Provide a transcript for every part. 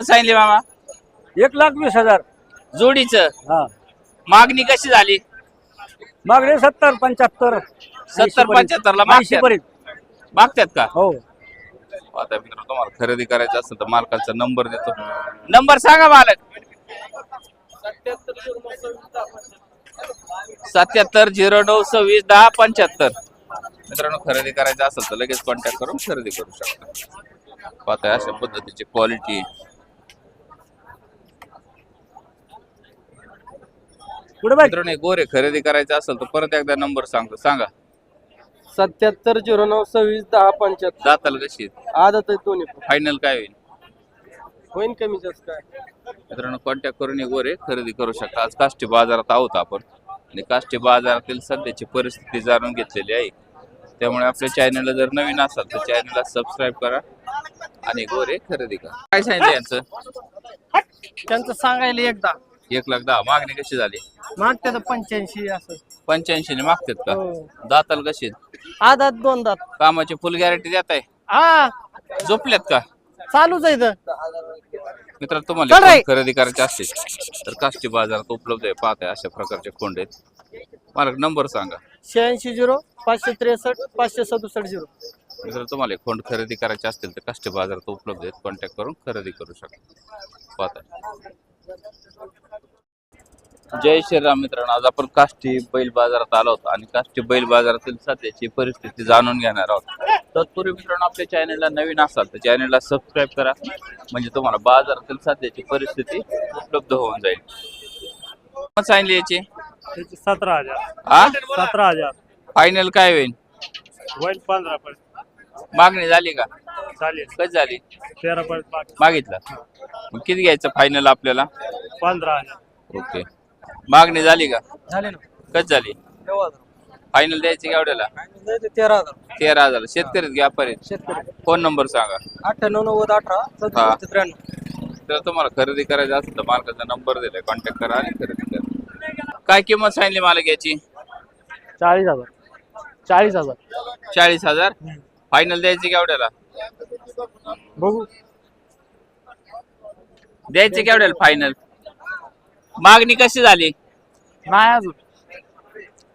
सांगितले मामा एक लाख वीस हजार. जोडीच. हा. मागणी कशी झाली? मागणे सत्तर पंच्याहत्तर. सत्तर पंच्याहत्तरला मागतात. पर्यंत. मागतात का? हो. आता मित्र तुम्हाला खरेदी करायचं असेल तर मालकाचा नंबर देतो. नंबर सांगा मालक सत्याहत्तर झिरो नऊ सव्वीस दहा पंच्याहत्तर. मित्रांनो खरेदी करायचं असेल तर लगेच कॉन्टॅक्ट करून खरेदी करू शकता. पाहताय अशा पद्धतीची क्वालिटी बाई मित्रांनो हे गोरे खरेदी करायचं असेल तर परत एकदा नंबर सांगतो सांगा. सत्याहत्तर झिरो नऊ सव्वीस दहा पंच्याहत्तर. जाताल कशी आदत आहे दोन्ही पण. फायनल काय होईल? होईन कमी जास्त काय. मित्रांनो कॉन्टॅक्ट करून हे गोरे खरेदी करू शकता. आज काष्टी बाजारात आहोत आपण. आणि काष्टी बाजारातील सध्याची परिस्थिती जाणून घेतलेली आहे. त्यामुळे आपल्या चॅनलला जर नवीन असाल तर चॅनलला सबस्क्राईब करा. आणि गोरे खरेदी करा. काय सांगितलं यांचं? त्यांचं सांगायला एकदा. एक लाख दहा. मागणी कशी झाली? मागते तर पंच्याऐंशी असं. पंच्याऐंशी ने मागतात का? हो. दाताल कशी आदात दोन दात. कामाची फुल गॅरंटी देत आहे? हा. झोपल्यात का? चालूच आहे इथं. मित्रांनो तुम्हाला चल रे. कोण खरेदी करायची असतील तर काष्टी बाजारात उपलब्ध आहे पाहताय अशा प्रकारचे कोंड आहेत. मला नंबर सांगा. शहाऐंशी झिरो पाचशे त्रेसष्ट पाचशे सदुसष्ट झिरो. जर तुम्हाला खोंड खरेदी करायचे असतील तर काष्टी बाजारात उपलब्ध आहेत. कॉन्टॅक्ट करून खरेदी करू शकता. पाहता जय श्रीराम मित्रांनो आज आपण काष्टी बैल बाजारात आलो होतो आणि काष्टी बैल बाजारातील सध्याची परिस्थिती जाणून घेणार आहोत. तत्पूर्वी मित्रांनो आपल्या चॅनलला नवीन असाल तर चॅनलला सबस्क्राईब करा. म्हणजे तुम्हाला बाजारातील सध्याची परिस्थिती उपलब्ध होऊन जाईल. मग सांगितली याची? सतरा हजार. हा सतरा हजार. फायनल काय होईल? होईल पंधरा मागणी झाली का? चालेल कधी झाली? तेरा मागितलं. मग किती घ्यायचं फायनल आपल्याला? पंधरा. हजार ओके. मागणी झाली का? झाले ना. कधी झाली? फायनल द्यायची केवढ्याला तेरा हजार. तेरा हजार. शेतकरीच घ्या पर्यंत शेतकरी. फोन नंबर सांगा. अठ्ठ्याण्णव नव्वद अठरा त्र्याण्णव. तर तुम्हाला खरेदी करायचं असेल तर मालकाचा नंबर दिलाय. कॉन्टॅक्ट करा आणि खरेदी करा. काय किंमत सांगली मालक याची? चाळीस हजार. चाळीस हजार. चाळीस हजार. फायनल द्यायची केवढ्याला बघू. द्यायची केवढ्याला फायनल मागणी कशी झाली? नाही अजून.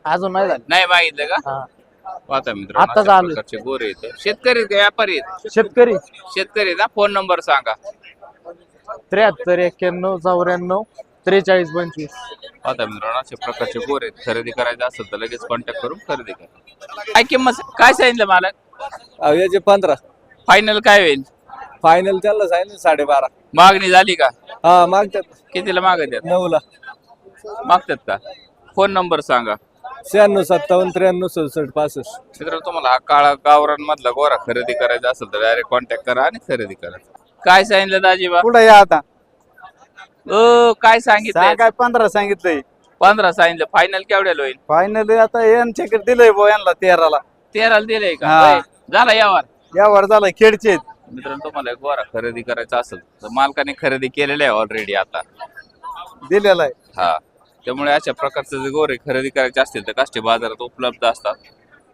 अजून नाही झाली. नाही मागितलं का? हा. पाहता मित्र आत्ताच आलोय. प्रकारचे गोरे शेतकरी आहेत का? व्यापारी आहेत? शेतकरी. शेतकरी ना फोन नंबर सांगा. त्र्याहत्तर एक्क्याण्णव चौऱ्याण्णव त्रेचाळीस पंचवीस. आता मित्रांनो अशा प्रकारचे गोर आहेत. खरेदी करायचं असेल तर लगेच कॉन्टॅक्ट करून खरेदी करा. काय किंमत? काय सांगितलं मालक? याचे पंधरा. फायनल काय होईल? फायनल त्याला सांगितलं साडेबारा. मागणी झाली का? हा मागतात. कितीला मागतात नऊला. मागतात का? फोन नंबर सांगा. शहाण्णव सत्तावन्न त्र्याण्णव सदुसष्ट पासष्ट. मित्रांनो तुम्हाला हा काळा गावरान मधला गोरा खरेदी करायचा असेल तर डायरेक्ट कॉन्टॅक्ट करा आणि खरेदी करा. काय सांगितलं दाजीबा? पुढे या आता? ओ काय सांगितलं काय पंधरा सांगितलंय. पंधरा सांगितलं. फायनल केवढ्याला होईल? फायनल आता यांच्याकडे दिलंय बो यांना तेराला. तेराला दिलंय का? हा. झाला यावर यावर झालं खेडचे आहेत. मित्रांनो तुम्हाला एक गोरा खरेदी करायचा असेल तर मालकाने खरेदी केलेला आहे ऑलरेडी आता. दिलेला आहे. हा. त्यामुळे अशा प्रकारचे जे गोरे खरेदी करायचे असतील तर काष्टी बाजारात उपलब्ध असतात.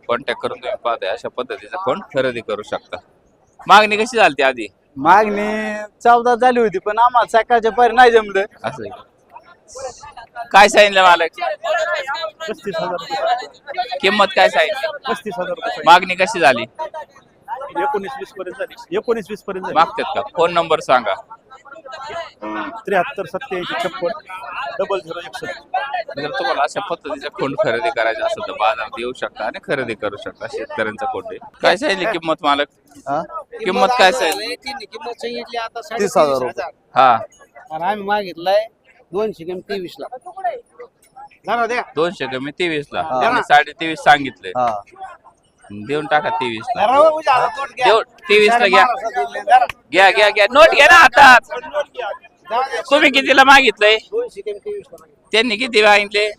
कॉन्टॅक्ट करून तुम्ही पाहताय अशा पद्धतीचा फोन खरेदी करू शकता. मागणी कशी झाली आधी? मागणी चौदा झाली होती पण आम्हाला सकाळच्या पारी नाही जमलं. असं आहे का? काय सांगितलं पस्तीस हजार किंमत काय सांगितली? पस्तीस हजार मागणी कशी झाली? एकोणीस वीस पर्यंत झाली. एकोणीस वीस पर्यंत मागतात का? फोन नंबर सांगा. त्र्याहत्तर सत्याऐंशी छप्पन डबल झिरो एकसष्ट. जर तुम्हाला अशा पद्धतीचा खोंड खरेदी करायचा असेल तर बाजारात येऊ शकता आणि खरेदी करू शकता शेतकऱ्यांचा खोंड आहे. काय सांगितली किंमत मालक? किंमत काय सांगितली? किंमत सांगितली आता तीस हजार रुपये. हा. आणि आम्ही मागितलाय दोनशे किंमत तेवीस ला. जरा द्या दोनशे कमी तेवीस ला. त्यांनी साडे तेवीस सांगितले. हा. देऊन टाका तेवीस घ्या. देऊ तेवीस ला घ्या. दिले, जरा. घ्या घ्या घ्या. नोट घ्या ना द्या. तुम्ही कितीला मागितलंय. त्यांनी किती मागितले?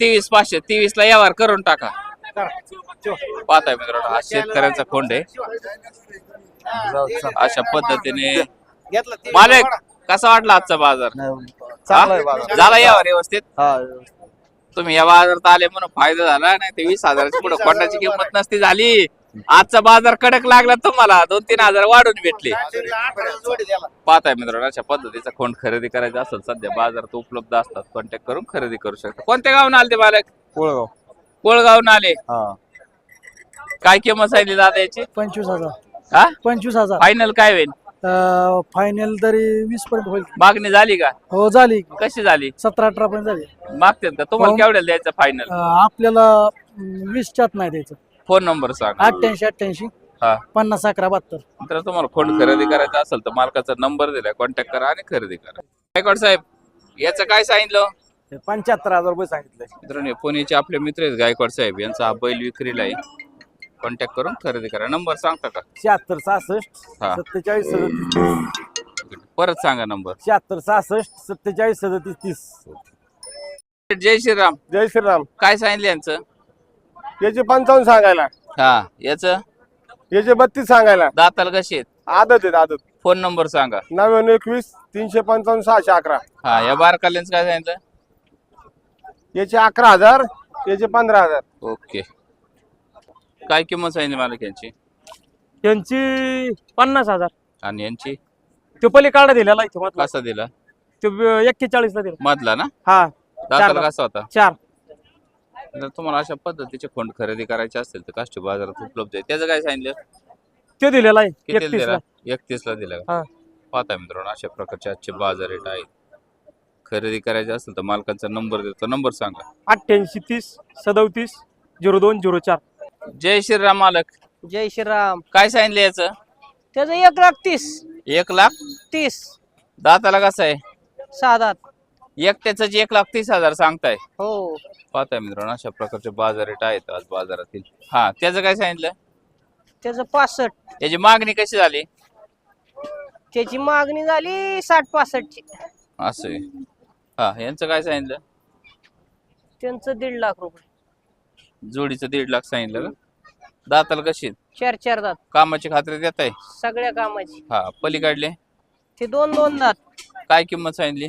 तेवीस पाचशे तेवीस ला व्यवहार करून टाका. पाहताय मित्रांनो हा शेतकऱ्यांचा खोंड आहे. अशा पद्धतीने मालक कसा वाटला आजचा बाजार? हा? झाला यावर व्यवस्थित? हा तुम्ही या बाजारात आले म्हणून फायदा झाला नाही ते वीस हजाराची पुढे कोणाची किंमत नसती झाली. आजचा बाजार कडक लागला तुम्हाला. दोन तीन हजार वाढून भेटले. पाहताय मित्रांनो अशा पद्धतीचा खोंड खरेदी करायचा असेल सध्या बाजारात उपलब्ध असतात. कॉन्टॅक्ट करून खरेदी करू शकता. कोणत्या गावून आले ते मालक कोळगाव. कोळगावून आले. हा. काय किंमत सांगितली दादा याची? पंचवीस हजार. हा? पंचवीस हजार. फायनल काय होईल? फायनल तरी वीस पर्यंत होईल. मागणी झाली का? हो झाली. कशी झाली? सतरा अठरा पर्यंत झाली. मागतात का? तुम्हाला हो. केवढ्याला द्यायचं फायनल आपल्याला अं, वीस च्यात नाही द्यायचं. फोन नंबर सांग. अठ्ठ्याऐंशी अठ्ठ्याऐंशी. हा. पन्नास अकरा बहात्तर. तर तुम्हाला खोंड खरेदी करायचा असेल तर मालकाचा नंबर दिलाय कॉन्टॅक्ट करा आणि खरेदी करा. गायकवाड साहेब याचं काय सांगितलं? पंच्याहत्तर हजार रुपये सांगितले. मित्रांनो पुण्याचे आपले मित्र आहेत गायकवाड साहेब. यांचा हा बैल विक्रीला आहे. कॉन्टॅक्ट करून खरेदी करा. नंबर सांगता का? शहात्तर सहासष्ट हा. सत्तेचाळीस सदतीस. परत सांगा नंबर शहात्तर सहासष्ट सत्तेचाळीस सदतीस तीस. जय श्रीराम. जय श्रीराम. काय सांगितलं यांचं? याचे पंचावन्न सांगायला. हा याचं? याचे बत्तीस सांगायला. दाताल कशी आहेत? आदत आहेत आदत. फोन नंबर सांगा. नव्याण्णव एकवीस तीनशे पंचावन्न सहाशे अकरा. हा या बारकाल्यांचं काय सांगितलं? याचे अकरा हजार याचे पंधरा हजार. ओके. काय किंमत सांगितली मालक यांची? यांची पन्नास हजार. आणि यांची? तो पलीकडे दिलेला इथे मधला. कसा दिला? तो एक्केचाळीस ला दिला. मधला ना? हा. दाताला. कसा होता? चार. जर तुम्हाला अशा पद्धतीचे फंड खरेदी करायचे असतील तर काष्टी बाजारात उपलब्ध आहे. त्याचं काय सांगितलं? तो दिलेला आहे. किती एकतीस दिला? ला एकतीस ला दिला? हा. पाहता मित्रांनो अशा प्रकारचे आजचे बाजार रेट आहेत. खरेदी करायचे असेल तर मालकांचा नंबर देतो. नंबर सांगा. अठ्ठ्याऐंशी तीस सदोतीस झिरो दोन झिरो चार. जय श्रीराम मालक. जय श्रीराम. काय सांगितलं याचं? त्याचं एक लाख तीस. एक लाख? तीस. दाताला कसं आहे? सहा दात एक त्याचं एक लाख तीस हजार सांगताय. हो. पाहताय मित्रांनो अशा प्रकारचे बाजार रेट आहेत आज बाजारातील. हा त्याचं काय सांगितलं? त्याचं पासष्ट. त्याची मागणी कशी झाली? त्याची मागणी झाली साठ पासष्टची. असं आहे. हा यांचं काय सांगितलं? त्यांचं दीड लाख रुपये. जोडीचं दीड लाख सांगितलं का दाताला कशी आहेत? चार चार दात. कामाची खात्री देत आहे? सगळ्या कामाची. हा पलीकडले ते दोन दोन दात. काय किंमत सांगितली?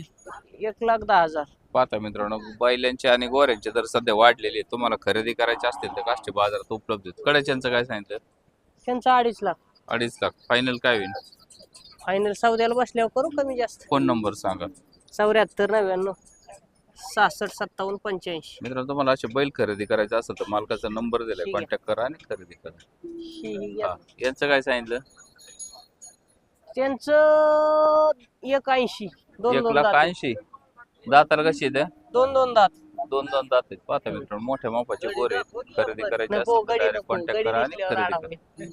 एक लाख दहा हजार. पाहता मित्रांनो बैलांचे आणि गोऱ्यांचे दर सध्या वाढलेले आहेत. तुम्हाला खरेदी करायचे असतील तर काष्टी बाजारात उपलब्ध आहेत. कड्याच्यांचं काय सांगितलं? त्यांचं अडीच लाख. अडीच लाख. फायनल काय होईल? फायनल सौद्याला बसल्यावर करू कमी जास्त. फोन नंबर सांगा? चौऱ्याहत्तर नव्याण्णव. सहासष्ट सत्तावन्न पंच्याऐंशी. मित्रांनो तुम्हाला असे बैल खरेदी करायचे असेल तर मालकाचा नंबर दिलाय ठीक आहे. कॉन्टॅक्ट करा आणि खरेदी करा. ही- ही. हा यांचं काय सांगितलं? त्यांचं एक ऐंशी दोन एक दोन लाख दात ऐंशी. दाताला कशी आहे दोन दोन दात. दोन दोन दात आहेत. पाहता मित्रांनो मोठ्या मापाचे गोरे आहेत. खरेदी करायचे नको असेल तर गडी डायरेक्ट नको कॉन्टॅक्ट गडी करा आणि दिसल्यावर खरेदी करा.